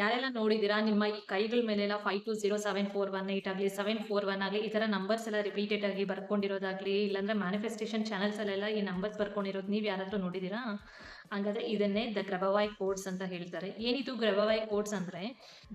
ಯಾರೆಲ್ಲ ನೋಡಿದ್ದೀರಾ? ನಿಮ್ಮ ಈ ಕೈಗಳ ಮೇಲೆಲ್ಲ five two zero seven four one eight ಆಗಲಿ ಸೆವೆನ್ ಫೋರ್ ಒನ್ ಆಗಲಿ, ಈ ಥರ ನಂಬರ್ಸ್ ಎಲ್ಲ ರಿಪೀಟೆಡ್ ಆಗಿ ಬರ್ಕೊಂಡಿರೋದಾಗಲಿ, ಇಲ್ಲಾಂದರೆ ಮ್ಯಾನಿಫೆಸ್ಟೇಷನ್ ಚಾನಲ್ಸ್ ಅಲ್ಲೆಲ್ಲ ಈ ನಂಬರ್ಸ್ ಬರ್ಕೊಂಡಿರೋದು ನೀವು ಯಾರಾದರೂ ನೋಡಿದ್ದೀರಾ? ಹಂಗಾದ್ರೆ ಇದನ್ನೇ ದ ಗ್ರಬವಾಯ್ ಕೋಡ್ಸ್ ಅಂತ ಹೇಳ್ತಾರೆ. ಏನಿದು ಗ್ರಬವಾಯ್ ಕೋಡ್ಸ್ ಅಂದರೆ?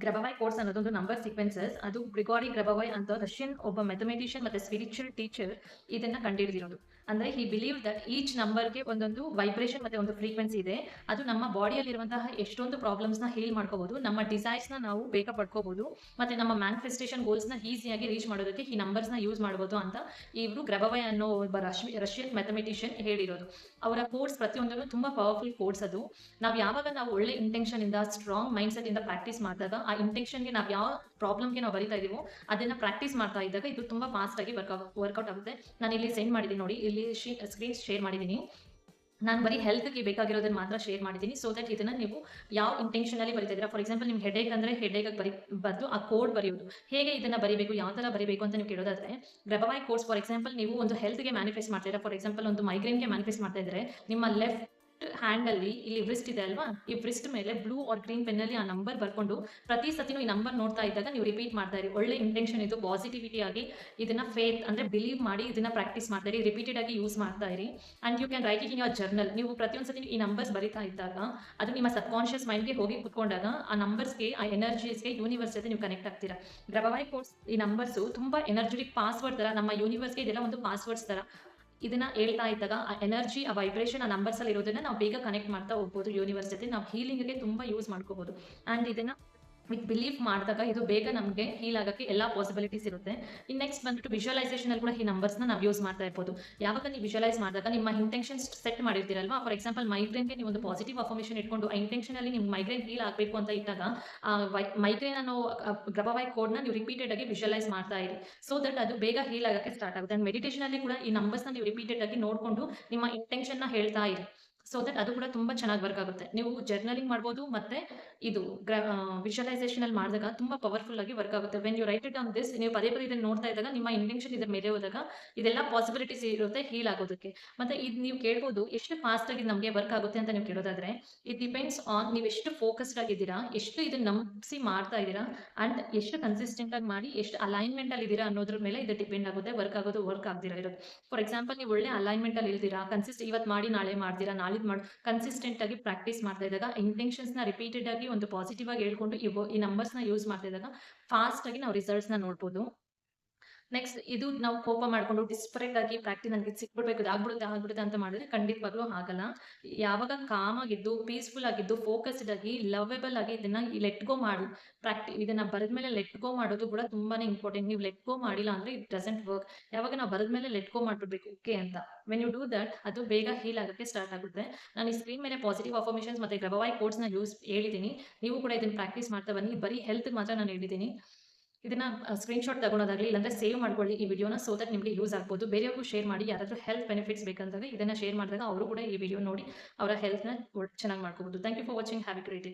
ಗ್ರಬವಾಯ್ ಕೋಡ್ಸ್ ಅನ್ನೋದೊಂದು ನಂಬರ್ ಸೀಕ್ವೆನ್ಸಸ್ ಅದು ಗ್ರಿಗೋರಿ ಗ್ರಬವಾಯ್ ಅಂತ ರಷ್ಯನ್ ಒಬ್ಬ ಮೆಥಮೆಟಿಷಿಯನ್ ಮತ್ತು ಸ್ಪಿರಿಚುವಲ್ ಟೀಚರ್ ಇದನ್ನು ಕಂಡುಹಿಡಿದಿರೋದು ಅಂದ್ರೆ ಹಿ ಬಿಲೀವ್ ದಟ್ ಈಚ್ ನಂಬರ್ಗೆ ಒಂದೊಂದು ವೈಬ್ರೇಷನ್ ಮತ್ತೆ ಒಂದು ಫ್ರೀಕ್ವೆನ್ಸಿ ಇದೆ. ಅದು ನಮ್ಮ ಬಾಡಿಯಲ್ಲಿರುವಂತಹ ಎಷ್ಟೊಂದು ಪ್ರಾಬ್ಲಮ್ಸ್ನ ಹೀಲ್ ಮಾಡ್ಕೋಬಹುದು ನಮ್ಮ ಡಿಸೈರ್ಸ್ನ ನಾವು ಬೇಗ ಪಡ್ಕೋಬಹುದು ಮತ್ತೆ ನಮ್ಮ ಮ್ಯಾನಿಫೆಸ್ಟೇಷನ್ ಗೋಲ್ಸ್ನ ಈಸಿಯಾಗಿ ರೀಚ್ ಮಾಡೋದಕ್ಕೆ ಈ ನಂಬರ್ಸ್ನ ಯೂಸ್ ಮಾಡಬಹುದು ಅಂತ ಇವರು ಗ್ರಭವಯ ಅನ್ನೋ ಒಬ್ಬ ರಷ್ಯನ್ ಮ್ಯಾಥಮೆಟಿಷಿಯನ್ ಹೇಳಿರೋದು. ಅವರ ಕೋರ್ಸ್ ಪ್ರತಿಯೊಂದನ್ನು ತುಂಬಾ ಪವರ್ಫುಲ್ ಕೋರ್ಸ್ ಅದು. ನಾವು ಯಾವಾಗ ನಾವು ಒಳ್ಳೆ ಇಂಟೆನ್ಷನ್ ಇಂದ ಸ್ಟ್ರಾಂಗ್ ಮೈಂಡ್ ಸೆಟ್ ಇಂದ ಪ್ರಾಕ್ಟೀಸ್ ಮಾಡಿದಾಗ, ಆ ಇಂಟೆನ್ಷನ್ಗೆ ನಾವು ಯಾವ ಪ್ರಾಬ್ಲಮ್ಗೆ ನಾವು ಬರಿತಾ ಇದೀವೋ, ಅದನ್ನ ಪ್ರಾಕ್ಟೀಸ್ ಮಾಡ್ತಾ ಇದ್ದಾಗ ಇದು ತುಂಬಾ ಫಾಸ್ಟ್ ಆಗಿ ವರ್ಕ್ ವರ್ಕ್ಔಟ್ ಆಗುತ್ತೆ. ನಾನು ಇಲ್ಲಿ ಸೆಂಡ್ ಮಾಡಿದ್ದೀನಿ ನೋಡಿ, ಇಲ್ಲಿ ಸ್ಕ್ರೀನ್ ಶೇರ್ ಮಾಡಿದ್ದೀನಿ ನಾನು ಬರೀ ಹೆಲ್ತ್ಗೆ ಬೇಕಾಗಿರೋದನ್ನ ಮಾತ್ರ ಶೇರ್ ಮಾಡಿದ್ದೀನಿ ಸೊ ದಟ್ ಇದನ್ನ ನೀವು ಯಾವ ಇಂಟೆನ್ಷನಲ್ಲಿ ಬರೀತಾ ಇದ್ದೀರಾ? ಫಾರ್ ಎಕ್ಸಾಂಪಲ್ ನಿಮ್ಗೆ ಹೆಡೇಕ್ ಅಂದ್ರೆ ಹೆಡೇಕ್ ಬರಿ ಬದಲು ಆ ಕೋಡ್ ಬರೆಯೋದು. ಹೇಗೆ ಇದನ್ನ ಬರೀಬೇಕು, ಯಾವ ಥರ ಬರೀಬೇಕು ಅಂತ ನೀವು ಕೇಳೋದಾದ್ರೆ ಗ್ರಬವಾಯ್ ಕೋರ್ಸ್ ಫಾರ್ ಎಕ್ಸಾಂಪಲ್ ನೀವು ಒಂದು ಹೆಲ್ತ್ಗೆ ಮ್ಯಾನಿಫೆಸ್ಟ್ ಮಾಡ್ತಾ ಇದ್ದೀರಾ. ಫಾರ್ ಎಕ್ಸಾಂಪಲ್ ಒಂದು ಮೈಗ್ರೇನ್ಗೆ ಮ್ಯಾನಿಫೆಸ್ಟ್ ಮಾಡ್ತಾ ಇದ್ರೆ ನಿಮ್ಮ ಲೆಫ್ಟ್ ಹ್ಯಾಂಡ್ ಅಲ್ಲಿ ಇಲ್ಲಿ ವ್ರಿಸ್ಟ್ ಇದೆ ಅಲ್ವಾ? ಈ ವ್ರಿಸ್ಟ್ ಮೇಲೆ ಬ್ಲೂ ಆರ್ ಗ್ರೀನ್ ಪೆನ್ ಅಲ್ಲಿ ಆ ನಂಬರ್ ಬರ್ಕೊಂಡು ಪ್ರತಿ ಸತಿನೂ ಈ ನಂಬರ್ ನೋಡ್ತಾ ಇದ್ದಾಗ ನೀವು ರಿಪೀಟ್ ಮಾಡ್ತಾ ಇರಿ. ಒಳ್ಳೆ ಇಂಟೆನ್ಷನ್ ಇದು. ಪಾಸಿಟಿವಿಟಿ ಆಗಿ ಇದನ್ನ ಫೇತ್ ಅಂದ್ರೆ ಬಿಲೀವ್ ಮಾಡಿ ಇದನ್ನ ಪ್ರಾಕ್ಟೀಸ್ ಮಾಡ್ತಾ ಇರಿ. ರಿಪೀಟೆಡ್ ಆಗಿ ಯೂಸ್ ಮಾಡ್ತಾ ಇರಿ. And you can write it in your journal ನೀವು ಪ್ರತಿಯೊಂದು ಸತಿ ಈ ನಂಬರ್ಸ್ ಬರಿತಾ ಇದ್ದಾಗ, ಅದು ನಿಮ್ಮ ಸಬ್ ಕಾನ್ಶಿಯಸ್ ಮೈಂಡ್ಗೆ ಹೋಗಿ ಕುತ್ಕೊಂಡಾಗ ಆ ನಂಬರ್ಸ್ಗೆ ಆ ಎನರ್ಜೀಸ್ಗೆ ಯೂನಿವರ್ಸ್ ಜೊತೆ ನೀವು ಕನೆಕ್ಟ್ ಆಗ್ತೀರಾ. ಗ್ರಬವಾಯ್ ಕೋರ್ಸ್ ಈ ನಂಬರ್ಸು ತುಂಬಾ ಎನರ್ಜೆಟಿಕ್ ಪಾಸ್ವರ್ಡ್ ತರ, ನಮ್ಮ ಯೂನಿವರ್ಸ್ಗೆ ಇದೆಲ್ಲ ಒಂದು ಪಾಸ್ವರ್ಡ್ಸ್ ತರ. ಇದನ್ನ ಹೇಳ್ತಾ ಇದ್ದಾಗ ಆ ಎನರ್ಜಿ ಆ ವೈಬ್ರೇಷನ್ ಆ ನಂಬರ್ಸ್ ಅಲ್ಲಿ ಇರೋದನ್ನ ನಾವು ಬೇಗ ಕನೆಕ್ಟ್ ಮಾಡ್ತಾ ಹೋಗ್ಬೋದು ಯೂನಿವರ್ಸ್ ಜೊತೆ ನಾವು ಹೀಲಿಂಗ್ಗೆ ತುಂಬಾ ಯೂಸ್ ಮಾಡ್ಕೋಬಹುದು ಅಂಡ್ ಇದನ್ನ ವಿತ್ ಬಿಲೀವ್ ಮಾಡಿದಾಗ ಇದು ಬೇಗ ನಮಗೆ ಹೀಲ್ ಆಗೋಕ್ಕೆ ಎಲ್ಲ ಪಾಸಿಬಿಲಿಟೀಸ್ ಇರುತ್ತೆ. ಇನ್ ನೆಕ್ಸ್ಟ್ ಬಂದ್ಬಿಟ್ಟು ವಿಜುವಲೈಸೇಷನ್ ಅಲ್ಲಿ ಕೂಡ ಈ ನಂಬರ್ಸ್ನ ನಾವು ಯೂಸ್ ಮಾಡ್ತಾ ಇರ್ಬೋದು. ಯಾವಾಗ ನೀವು ವಿಜುವಲೈಸ್ ಮಾಡಿದಾಗ ನಿಮ್ಮ ಇಂಟೆನ್ಷನ್ಸ್ ಸೆಟ್ ಮಾಡಿರ್ತೀರಲ್ವಾ? ಫಾರ್ ಎಕ್ಸಾಂಪಲ್ ಮೈಗ್ರೇನ್ಗೆ ನೀವು ಒಂದು ಪಾಸಿಟಿವ್ ಅಫರ್ಮೇಷನ್ ಇಟ್ಕೊಂಡು ಆ ಇಂಟೆನ್ಷನ್ ಅಲ್ಲಿ ನಿಮ್ಮ ಮೈಗ್ರೇನ್ ಹೀಲ್ ಆಗಬೇಕು ಅಂತ ಇಟ್ಟಾಗ ಮೈಗ್ರೇನ್ ಅನ್ನೋ ಗ್ರಬವಾಯ್ ಕೋಡ್ನ ನೀವು ರಿಪೀಟೆಡ್ ಆಗಿ ವಿಜುವಲೈಸ್ ಮಾಡ್ತಾ ಇರಿ. ಸೊ ದಟ್ ಅದು ಬೇಗ ಹೀಲ್ ಆಗೋಕ್ಕೆ ಸ್ಟಾರ್ಟ್ ಆಗುತ್ತೆ. ಅಂಡ್ ಮೆಡಿಟೇಷನ್ ಅಲ್ಲಿ ಕೂಡ ಈ ನಂಬರ್ಸ್ನ ನೀವು ರಿಪೀಟೆಡ್ ಆಗಿ ನೋಡಿಕೊಂಡು ನಿಮ್ಮ ಇಂಟೆನ್ಷನ್ನ ಹೇಳ್ತಾ ಇರಿ. ಸೊ ದಟ್ ಅದು ಕೂಡ ತುಂಬಾ ಚೆನ್ನಾಗಿ ವರ್ಕ್ ಆಗುತ್ತೆ. ನೀವು ಜರ್ನಲಿಂಗ್ ಮಾಡ್ಬೋದು ಮತ್ತೆ ಇದು ವಿಜುವಲೈಸೇಷನ್ ಅಲ್ಲಿ ಮಾಡಿದಾಗ ತುಂಬಾ ಪವರ್ಫುಲ್ ಆಗಿ ವರ್ಕ್ ಆಗುತ್ತೆ. When you write it on this ನೀವು ಪದೇ ಪದೇ ಇದನ್ನ ನೋಡ್ತಾ ಇದ್ದಾಗ ನಿಮ್ಮ ಇಂಟೆನ್ಷನ್ ಇದ್ರ ಮೇಲೆ ಹೋದಾಗ ಇದೆಲ್ಲ ಪಾಸಿಬಿಲಿಟೀಸ್ ಇರುತ್ತೆ ಹೀಲ್ ಆಗೋದಕ್ಕೆ. ಮತ್ತೆ ಇದು ನೀವು ಕೇಳ್ಬೋದು ಎಷ್ಟು ಫಾಸ್ಟ್ ಆಗಿ ನಮಗೆ ವರ್ಕ್ ಆಗುತ್ತೆ ಅಂತ ನೀವು ಕೇಳೋದಾದ್ರೆ ಇಟ್ ಡಿಪೆಂಡ್ಸ್ ಆನ್ ನೀವು ಎಷ್ಟು ಫೋಕಸ್ಡ್ ಆಗಿದ್ದೀರಾ, ಎಷ್ಟು ಇದನ್ನ ನಂಬಿಸಿ ಮಾಡ್ತಾ ಇದ್ದೀರಾ ಅಂಡ್ ಎಷ್ಟು ಕನ್ಸಿಸ್ಟೆಂಟ್ ಆಗಿ ಮಾಡಿ, ಎಷ್ಟು ಅಲೈನ್ಮೆಂಟ್ ಅಲ್ಲಿ ಇದ್ದೀರಾ ಅನ್ನೋದ್ರ ಮೇಲೆ ಇದು ಡಿಪೆಂಡ್ ಆಗುತ್ತೆ ವರ್ಕ್ ಆಗೋದು ವರ್ಕ್ ಆಗದಿರೋ ಇರೋದು ಫಾರ್ ಎಕ್ಸಾಂಪಲ್ ನೀವು ಒಳ್ಳೆ ಅಲೈನ್ಮೆಂಟ್ ಅಲ್ಲಿ ಇಲ್ದಿರಾ ಕನ್ಸಿಸ್ಟ್ ಇವತ್ತು ಮಾಡಿ ನಾಳೆ ಮಾಡ್ತೀರಾ ನಾಳಿದ್ ಮಾಡಿ ಕನ್ಸಿಸ್ಟೆಂಟ್ ಆಗಿ ಪ್ರಾಕ್ಟೀಸ್ ಮಾಡ್ತಾ ಇದ್ದಾಗ ನ ರಿಪೀಟೆಡ್ ಆಗಿ ಒಂದು ಪಾಸಿಟಿವ್ ಆಗಿ ಹೇಳ್ಕೊಂಡು, ಈ ನಂಬರ್ಸ್ನ ಯೂಸ್ ಮಾಡ್ತಾ ಇದ್ದಾಗ ಫಾಸ್ಟ್ ಆಗಿ ನಾವು ರಿಸಲ್ಟ್ಸ್ನ ನೋಡ್ಬೋದು. ನೆಕ್ಸ್ಟ್ ಇದು ನಾವು ಕೋಪ ಮಾಡ್ಕೊಂಡು ಡಿಸ್ಪರೇಟ್ ಆಗಿ ಪ್ರಾಕ್ಟೀಸ್ ನನಗೆ ಸಿಕ್ಬಿಡ್ಬೇಕು ಆಗ್ಬಿಡುತ್ತೆ ಆಗ್ಬಿಡುತ್ತೆ ಅಂತ ಮಾಡಿದ್ರೆ ಖಂಡಿತವಾಗ್ಲೂ ಆಗಲ್ಲ ಯಾವಾಗ ಕಾಮ್ ಆಗಿದ್ದು ಪೀಸ್ಫುಲ್ ಆಗಿದ್ದು ಫೋಕಸ್ಡ್ ಆಗಿ ಲವೇಬಲ್ ಆಗಿ ಇದನ್ನ ಲೆಟ್ ಗೋ ಮಾಡು. ಪ್ರಾಕ್ಟಿ ಇದನ್ನ ಬರೆದ್ಮೇಲೆ ಲೆಟ್ ಗೋ ಮಾಡೋದು ಕೂಡ ತುಂಬಾನೇ ಇಂಪಾರ್ಟೆಂಟ್ ನೀವು ಲೆಟ್ ಗೋ ಮಾಡಿಲ್ಲ ಅಂದ್ರೆ ಇಟ್ ಡಸೆಂಟ್ ವರ್ಕ್ ಯಾವಾಗ ನಾವು ಬರೆದ್ಮೇಲೆ ಲೆಟ್ ಗೋ ಮಾಡ್ಬಿಡ್ಬೇಕು ಓಕೆ ಅಂತ. ವೆನ್ ಯು ಡೂ ದಟ್ ಅದು ಬೇಗ ಹೀಲ್ ಆಗಕ್ಕೆ ಸ್ಟಾರ್ಟ್ ಆಗುತ್ತೆ. ನಾನು ಈ ಸ್ಕ್ರೀನ್ ಮೇಲೆ ಪಾಸಿಟಿವ್ ಅಫರ್ಮೇಷನ್ಸ್ ಮತ್ತೆ ಗ್ರಬವಾಯ್ ಕೋರ್ಸ್ನ ಯೂಸ್ ಹೇಳಿದ್ದೀನಿ. ನೀವು ಕೂಡ ಇದನ್ನ ಪ್ರಾಕ್ಟೀಸ್ ಮಾಡ್ತಾ ಬನ್ನಿ. ಬರೀ ಹೆಲ್ತ್ ಮಾತ್ರ ನಾನು ಹೇಳಿದ್ದೀನಿ. ಇದನ್ನ ಸ್ಕ್ರೀನ್ಶಾಟ್ ಶಾಟ್ ತಗೊಳೋದಾಗ್ಲಿ ಇಲ್ಲಾಂದ್ರೆ ಸೇವ್ ಮಾಡ್ಕೊಳ್ಳಿ ಈ ವಿಡಿಯೋನ ಸೋ ದಟ್ ನಿಮಗೆ ಯೂಸ್ ಆಗ್ಬೋದು. ಬೇರೆಯವ್ರಿಗೂ ಶೇರ್ ಮಾಡಿ, ಯಾರಾದರೂ ಹೆಲ್ತ್ ಬೆನಿಫಿಟ್ಸ್ ಬೇಕಂದಾಗ ಇದನ್ನ ಶೇರ್ ಮಾಡಿದಾಗ ಅವರು ಕೂಡ ಈ ವಿಡಿಯೋ ನೋಡಿ ಅವರ ಹೆಲ್ತ್ನ ಚೆನ್ನಾಗಿ ಮಾಡ್ಕೋಬಹುದು thank you for watching have day